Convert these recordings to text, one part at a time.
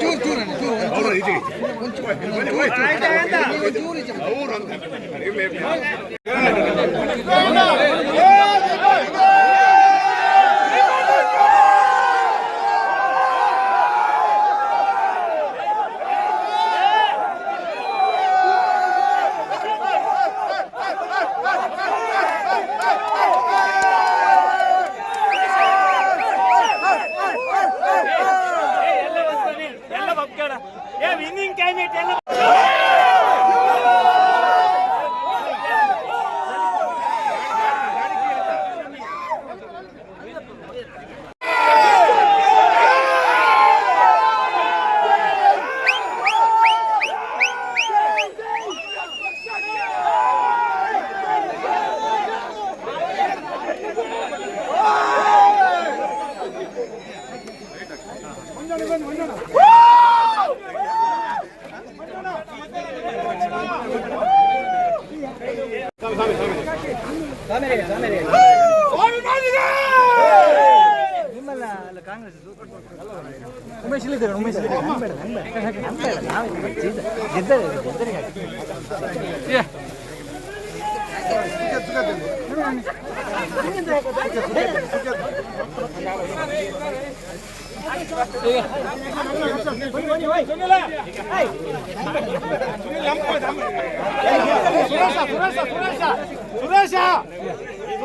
చూరు చూరు ಸುರೇಶ ಇಲ್ಲಿದ್ದಾರೆ ಉಮೇಶ್ ಜ್ಯೋತಿ ಸುರೇಶ ಸುರೇಶ. ನವೀನ್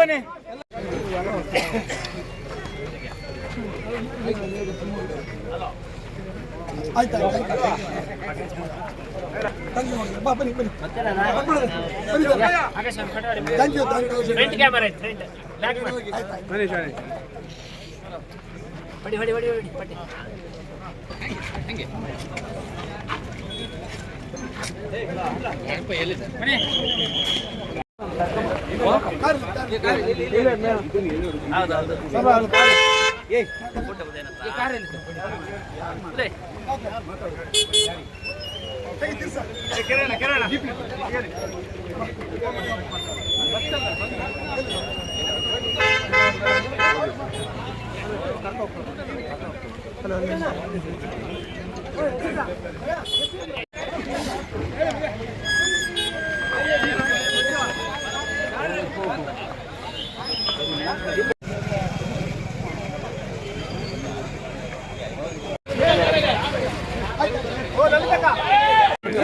ಕ್ಯಾಂಡಿಡೇಟ್ ಎಲ್ಲ ಬನ್ನಿ ಆಯ್ತು ಆಯ್ತು. ಥ್ಯಾಂಕ್ ಯು ಬಾ ಎಲ್ಲಿದೆ? ಬನ್ನಿ. ಥ್ಯಾಂಕ್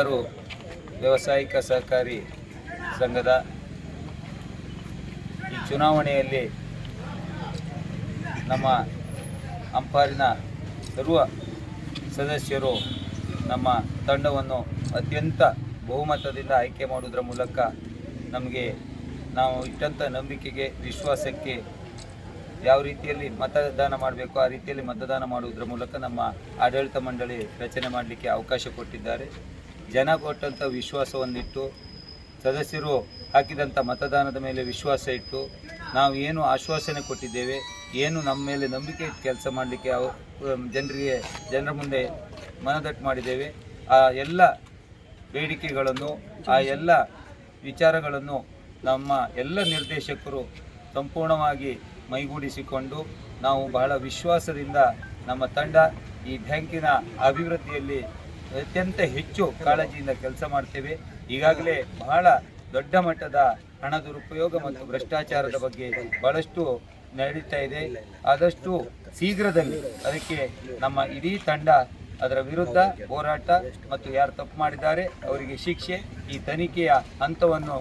ಅಂಪಾರು ವ್ಯಾವಸಾಯಿಕ ಸಹಕಾರಿ ಸಂಘದ ಈ ಚುನಾವಣೆಯಲ್ಲಿ ನಮ್ಮ ಅಂಪಾರಿನ ಸರ್ವ ಸದಸ್ಯರು ನಮ್ಮ ತಂಡವನ್ನು ಅತ್ಯಂತ ಬಹುಮತದಿಂದ ಆಯ್ಕೆ ಮಾಡುವುದರ ಮೂಲಕ ನಮಗೆ ನಾವು ಇಟ್ಟಂಥ ನಂಬಿಕೆಗೆ, ವಿಶ್ವಾಸಕ್ಕೆ ಯಾವ ರೀತಿಯಲ್ಲಿ ಮತದಾನ ಮಾಡಬೇಕು, ಆ ರೀತಿಯಲ್ಲಿ ಮತದಾನ ಮಾಡುವುದರ ಮೂಲಕ ನಮ್ಮ ಆಡಳಿತ ಮಂಡಳಿ ರಚನೆ ಮಾಡಲಿಕ್ಕೆ ಅವಕಾಶ ಕೊಟ್ಟಿದ್ದಾರೆ. ಜನ ಕೊಟ್ಟಂಥ ವಿಶ್ವಾಸವನ್ನಿಟ್ಟು, ಸದಸ್ಯರು ಹಾಕಿದಂಥ ಮತದಾನದ ಮೇಲೆ ವಿಶ್ವಾಸ ಇಟ್ಟು, ನಾವು ಏನು ಆಶ್ವಾಸನೆ ಕೊಟ್ಟಿದ್ದೇವೆ, ಏನು ನಮ್ಮ ಮೇಲೆ ನಂಬಿಕೆ ಇಟ್ಟು ಕೆಲಸ ಮಾಡಲಿಕ್ಕೆ ಜನರಿಗೆ, ಜನರ ಮುಂದೆ ಮನದಟ್ಟು ಮಾಡಿದ್ದೇವೆ. ಆ ಎಲ್ಲ ಬೇಡಿಕೆಗಳನ್ನು, ಆ ಎಲ್ಲ ವಿಚಾರಗಳನ್ನು ನಮ್ಮ ಎಲ್ಲ ನಿರ್ದೇಶಕರು ಸಂಪೂರ್ಣವಾಗಿ ಮೈಗೂಡಿಸಿಕೊಂಡು, ನಾವು ಬಹಳ ವಿಶ್ವಾಸದಿಂದ ನಮ್ಮ ತಂಡ ಈ ಬ್ಯಾಂಕಿನ ಅಭಿವೃದ್ಧಿಯಲ್ಲಿ ಅತ್ಯಂತ ಹೆಚ್ಚು ಕಾಳಜಿಯಿಂದ ಕೆಲಸ ಮಾಡ್ತೇವೆ. ಈಗಾಗಲೇ ಬಹಳ ದೊಡ್ಡ ಮಟ್ಟದ ಹಣ ದುರುಪಯೋಗ ಮತ್ತು ಭ್ರಷ್ಟಾಚಾರದ ಬಗ್ಗೆ ಬಹಳಷ್ಟು ನಡೀತಾ ಇದೆ. ಆದಷ್ಟು ಶೀಘ್ರದಲ್ಲಿ ಅದಕ್ಕೆ ನಮ್ಮ ಇಡೀ ತಂಡ ಅದರ ವಿರುದ್ಧ ಹೋರಾಟ ಮತ್ತು ಯಾರು ತಪ್ಪು ಮಾಡಿದ್ದಾರೆ ಅವರಿಗೆ ಶಿಕ್ಷೆ, ಈ ತನಿಖೆಯ ಹಂತವನ್ನು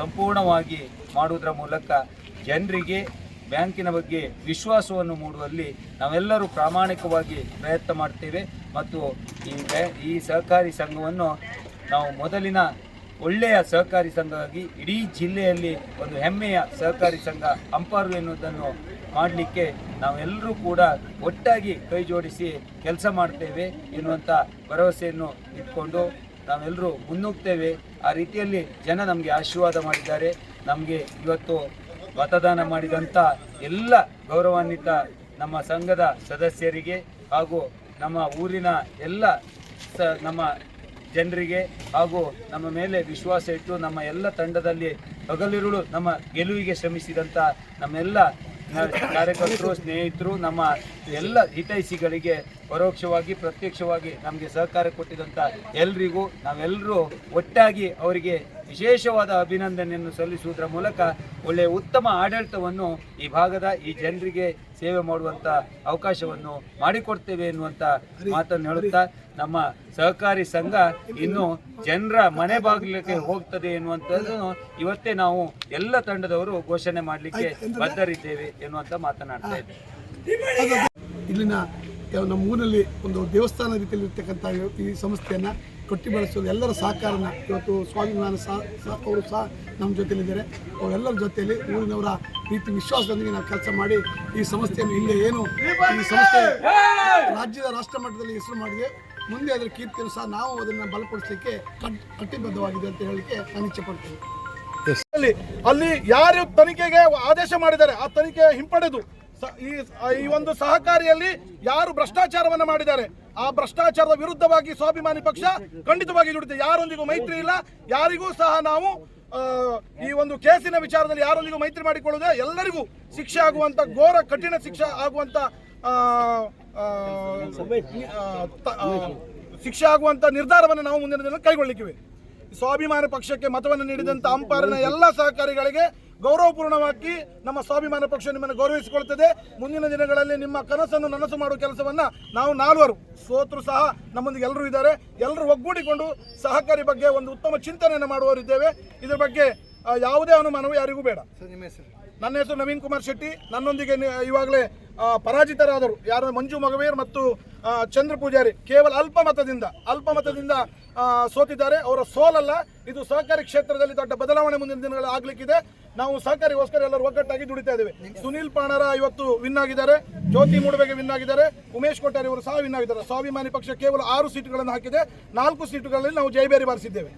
ಸಂಪೂರ್ಣವಾಗಿ ಮಾಡುವುದರ ಮೂಲಕ ಜನರಿಗೆ ಬ್ಯಾಂಕಿನ ಬಗ್ಗೆ ವಿಶ್ವಾಸವನ್ನು ಮೂಡುವಲ್ಲಿ ನಾವೆಲ್ಲರೂ ಪ್ರಾಮಾಣಿಕವಾಗಿ ಪ್ರಯತ್ನ ಮಾಡ್ತೇವೆ. ಮತ್ತು ಈ ಈ ಸಹಕಾರಿ ಸಂಘವನ್ನು ನಾವು ಮೊದಲಿನ ಒಳ್ಳೆಯ ಸಹಕಾರಿ ಸಂಘವಾಗಿ ಇಡೀ ಜಿಲ್ಲೆಯಲ್ಲಿ ಒಂದು ಹೆಮ್ಮೆಯ ಸಹಕಾರಿ ಸಂಘ ಅಂಪಾರು ಎನ್ನುವುದನ್ನು ಮಾಡಲಿಕ್ಕೆ ನಾವೆಲ್ಲರೂ ಕೂಡ ಒಟ್ಟಾಗಿ ಕೈ ಜೋಡಿಸಿ ಕೆಲಸ ಮಾಡ್ತೇವೆ ಎನ್ನುವಂಥ ಭರವಸೆಯನ್ನು ಇಟ್ಕೊಂಡು ನಾವೆಲ್ಲರೂ ಮುನ್ನುಗ್ತೇವೆ. ಆ ರೀತಿಯಲ್ಲಿ ಜನ ನಮಗೆ ಆಶೀರ್ವಾದ ಮಾಡಿದ್ದಾರೆ. ನಮಗೆ ಇವತ್ತು ಮತದಾನ ಮಾಡಿದಂಥ ಎಲ್ಲ ಗೌರವಾನ್ವಿತ ನಮ್ಮ ಸಂಘದ ಸದಸ್ಯರಿಗೆ ಹಾಗೂ ನಮ್ಮ ಊರಿನ ಎಲ್ಲ ಸ, ನಮ್ಮ ಜನರಿಗೆ ಹಾಗೂ ನಮ್ಮ ಮೇಲೆ ವಿಶ್ವಾಸ ಇಟ್ಟು ನಮ್ಮ ಎಲ್ಲ ತಂಡದಲ್ಲಿ ಹಗಲಿರುಳು ನಮ್ಮ ಗೆಲುವಿಗೆ ಶ್ರಮಿಸಿದಂಥ ನಮ್ಮೆಲ್ಲ ಕಾರ್ಯಕರ್ತರು, ಸ್ನೇಹಿತರು, ನಮ್ಮ ಎಲ್ಲ ಹಿತೈಷಿಗಳಿಗೆ ಪರೋಕ್ಷವಾಗಿ, ಪ್ರತ್ಯಕ್ಷವಾಗಿ ನಮಗೆ ಸಹಕಾರ ಕೊಟ್ಟಿದಂಥ ಎಲ್ರಿಗೂ ನಾವೆಲ್ಲರೂ ಒಟ್ಟಾಗಿ ಅವರಿಗೆ ವಿಶೇಷವಾದ ಅಭಿನಂದನೆಯನ್ನು ಸಲ್ಲಿಸುವುದರ ಮೂಲಕ ಒಳ್ಳೆಯ ಉತ್ತಮ ಆಡಳಿತವನ್ನು ಈ ಭಾಗದ ಈ ಜನರಿಗೆ ಸೇವೆ ಮಾಡುವಂಥ ಅವಕಾಶವನ್ನು ಮಾಡಿಕೊಡ್ತೇವೆ ಎನ್ನುವಂಥ ಮಾತನ್ನು ಹೇಳುತ್ತಾ ನಮ್ಮ ಸಹಕಾರಿ ಸಂಘ ಇನ್ನು ಜನರ ಮನೆ ಬಾಗಿಲಿಗೆ ಹೋಗ್ತದೆ ಎನ್ನುವಂಥದ್ದನ್ನು ಇವತ್ತೇ ನಾವು ಎಲ್ಲ ತಂಡದವರು ಘೋಷಣೆ ಮಾಡಲಿಕ್ಕೆ ಬದ್ಧರಿದ್ದೇವೆ ಎನ್ನುವಂಥ ಮಾತನಾಡ್ತಾ ಇದ್ದೇವೆ. ಇಲ್ಲಿನ ನಮ್ಮ ಊರಿನಲ್ಲಿ ಒಂದು ದೇವಸ್ಥಾನ ರೀತಿಯಲ್ಲಿ ಇರ್ತಕ್ಕಂಥ ಈ ಸಂಸ್ಥೆಯನ್ನು ಕಟ್ಟಿ ಬೆಳೆಸೋದು ಎಲ್ಲರ ಸಹಕಾರನ ಇವತ್ತು ಸ್ವಾಭಿಮಾನ ಸಹ ಸಹ ಅವರು ಸಹ ನಮ್ಮ ಜೊತೆಯಲ್ಲಿದ್ದಾರೆ ಅವರೆಲ್ಲರ ಜೊತೆಯಲ್ಲಿ ಊರಿನವರ ರೀತಿ ವಿಶ್ವಾಸದೊಂದಿಗೆ ನಾವು ಕೆಲಸ ಮಾಡಿ ಈ ಸಂಸ್ಥೆಯನ್ನು ಇಲ್ಲೇ ಏನು ಈ ಸಂಸ್ಥೆ ರಾಜ್ಯದ ರಾಷ್ಟ್ರ ಮಟ್ಟದಲ್ಲಿ ಹೆಸರು ಮಾಡಿದೆ. ಮುಂದೆ ಅದರ ಕೀರ್ತಿಯನ್ನು ಸಹ ನಾವು ಅದನ್ನು ಬಲಪಡಿಸಲಿಕ್ಕೆ ಕಟ್ ಕಟ್ಟಿಬದ್ಧವಾಗಿದೆ ಅಂತ ಹೇಳಲಿಕ್ಕೆ ನಾನು ಇಚ್ಛೆ ಪಡ್ತೇನೆ. ಅಲ್ಲಿ ಯಾರು ತನಿಖೆಗೆ ಆದೇಶ ಮಾಡಿದ್ದಾರೆ, ಆ ತನಿಖೆ ಹಿಂಪಡೆದು. ಈ ಈ ಒಂದು ಸಹಕಾರಿಯಲ್ಲಿ ಯಾರು ಭ್ರಷ್ಟಾಚಾರವನ್ನ ಮಾಡಿದ್ದಾರೆ, ಆ ಭ್ರಷ್ಟಾಚಾರದ ವಿರುದ್ಧವಾಗಿ ಸ್ವಾಭಿಮಾನಿ ಪಕ್ಷ ಖಂಡಿತವಾಗಿ ದುಡಿತೆ ಯಾರೊಂದಿಗೂ ಮೈತ್ರಿ ಇಲ್ಲ, ಯಾರಿಗೂ ಸಹ ನಾವು ಈ ಒಂದು ಕೇಸಿನ ವಿಚಾರದಲ್ಲಿ ಯಾರೊಂದಿಗೂ ಮೈತ್ರಿ ಮಾಡಿಕೊಳ್ಳುವುದೇ ಎಲ್ಲರಿಗೂ ಶಿಕ್ಷೆ ಆಗುವಂತ, ಘೋರ ಕಠಿಣ ಶಿಕ್ಷೆ ಆಗುವಂತ ಶಿಕ್ಷೆ ಆಗುವಂತ ನಿರ್ಧಾರವನ್ನು ನಾವು ಮುಂದಿನ ದಿನ ಕೈಗೊಳ್ಳಿಕ್ಕಿವೆ. ಸ್ವಾಭಿಮಾನ ಪಕ್ಷಕ್ಕೆ ಮತವನ್ನು ನೀಡಿದಂಥ ಅಂಪಾರಿನ ಎಲ್ಲ ಸಹಕಾರಿಗಳಿಗೆ ಗೌರವಪೂರ್ಣವಾಗಿ ನಮ್ಮ ಸ್ವಾಭಿಮಾನ ಪಕ್ಷ ನಿಮ್ಮನ್ನು ಗೌರವಿಸಿಕೊಳ್ತದೆ. ಮುಂದಿನ ದಿನಗಳಲ್ಲಿ ನಿಮ್ಮ ಕನಸನ್ನು ನನಸು ಮಾಡುವ ಕೆಲಸವನ್ನ ನಾವು ನಾಲ್ವರು, ಸೋತರು ಸಹ ನಮ್ಮೊಂದಿಗೆ ಎಲ್ಲರೂ ಇದ್ದಾರೆ. ಎಲ್ಲರೂ ಒಗ್ಗೂಡಿಕೊಂಡು ಸಹಕಾರಿ ಬಗ್ಗೆ ಒಂದು ಉತ್ತಮ ಚಿಂತನೆಯನ್ನು ಮಾಡುವವರಿದ್ದೇವೆ. ಇದರ ಬಗ್ಗೆ ಯಾವುದೇ ಅನುಮಾನವು ಯಾರಿಗೂ ಬೇಡ. ನನ್ನ ಹೆಸರು ನವೀನ್ ಕುಮಾರ್ ಶೆಟ್ಟಿ. ನನ್ನೊಂದಿಗೆ ಇವಾಗಲೇ ಪರಾಜಿತರಾದರು. ಯಾರು ಮಂಜು ಮಗವೀರ್ ಮತ್ತು ಚಂದ್ರ ಪೂಜಾರಿ. ಕೇವಲ ಅಲ್ಪ ಮತದಿಂದ ಅಲ್ಪ ಮತದಿಂದ ಸೋತಿದ್ದಾರೆ. ಅವರ ಸೋಲಲ್ಲ ಇದು ಸಹಕಾರಿ ಕ್ಷೇತ್ರದಲ್ಲಿ ದೊಡ್ಡ ಬದಲಾವಣೆ ಮುಂದಿನ ದಿನಗಳಲ್ಲಿ ಆಗ್ಲಿಕ್ಕಿದೆ. ನಾವು ಸಹಕಾರಿಗೋಸ್ಕರ ಎಲ್ಲರೂ ಒಗ್ಗಟ್ಟಾಗಿ ದುಡಿತಾ ಇದ್ದೇವೆ. ಸುನೀಲ್ ಪಾಣರ ಇವತ್ತು ವಿನ್ ಆಗಿದ್ದಾರೆ. ಜ್ಯೋತಿ ಮೂಡಬೇಗೆ ವಿನ್ ಆಗಿದ್ದಾರೆ. ಉಮೇಶ್ ಕೊಟ್ಟಾರಿ ಅವರು ಸಹ ವಿನ್ ಆಗಿದ್ದಾರೆ. ಸ್ವಾಭಿಮಾನಿ ಪಕ್ಷ ಕೇವಲ ಆರು ಸೀಟುಗಳನ್ನು ಹಾಕಿದೆ. ನಾಲ್ಕು ಸೀಟುಗಳಲ್ಲಿ ನಾವು ಜೈಬೇರಿ ಬಾರಿಸಿದ್ದೇವೆ.